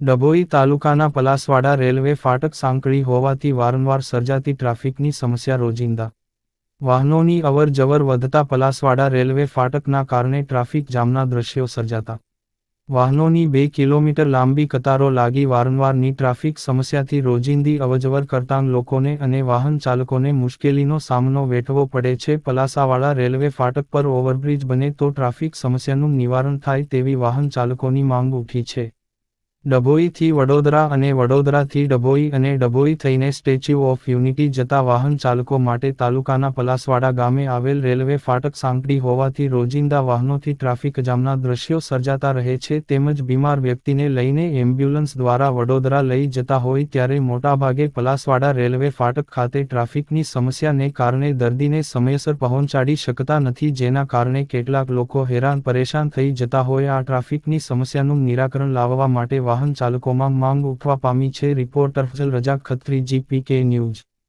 ડભોઈ તાલુકાના પલાસવાડા રેલવે ફાટક સાંકળી હોવાથી વારંવાર સર્જાતી ટ્રાફિકની સમસ્યા રોજિંદા. વાહનોની અવર જવર વધતા પલાસવાડા રેલવે ફાટકના કારણે ટ્રાફિક જામના દ્રશ્યો સર્જાતા. વાહનોની બે કિલોમીટર લાંબી કતારો લાગી વારંવારની ટ્રાફિક સમસ્યાથી રોજિંદી અવજવર કરતા લોકોને અને વાહન ચાલકોને મુશ્કેલીનો સામનો વેઠવો પડે છે. પલાસાવાળા રેલવે ફાટક પર ઓવરબ્રિજ બને તો ટ્રાફિક સમસ્યાનું નિવારણ થાય તેવી વાહન ચાલકોની માંગ ઉઠી છે. ડભોઈથી વડોદરા અને વડોદરાથી ડભોઈ અને ડભોઈ થઈને સ્ટેચ્યુ ઓફ યુનિટી જતા વાહન ચાલકો માટે તાલુકાના પલાસવાડા ગામે આવેલ રેલવે ફાટક સાંકડી હોવાથી રોજિંદા વાહનોથી ટ્રાફિક જામના દ્રશ્યો સર્જાતા રહે છે. તેમજ બીમાર વ્યક્તિને લઈને એમ્બ્યુલન્સ દ્વારા વડોદરા લઈ જતા હોય ત્યારે મોટાભાગે પલાસવાડા રેલવે ફાટક ખાતે ટ્રાફિકની સમસ્યાને કારણે દર્દીને સમયસર પહોંચાડી શકતા નથી, જેના કારણે કેટલાક લોકો હેરાન પરેશાન થઈ જતા હોય. આ ટ્રાફિકની સમસ્યાનું નિરાકરણ લાવવા માટે વાહન ચાલકોમાં માંગ ઉઠવા પામી છે. રિપોર્ટર ફજલ રજા ખત્રી જીપીકે ન્યૂઝ.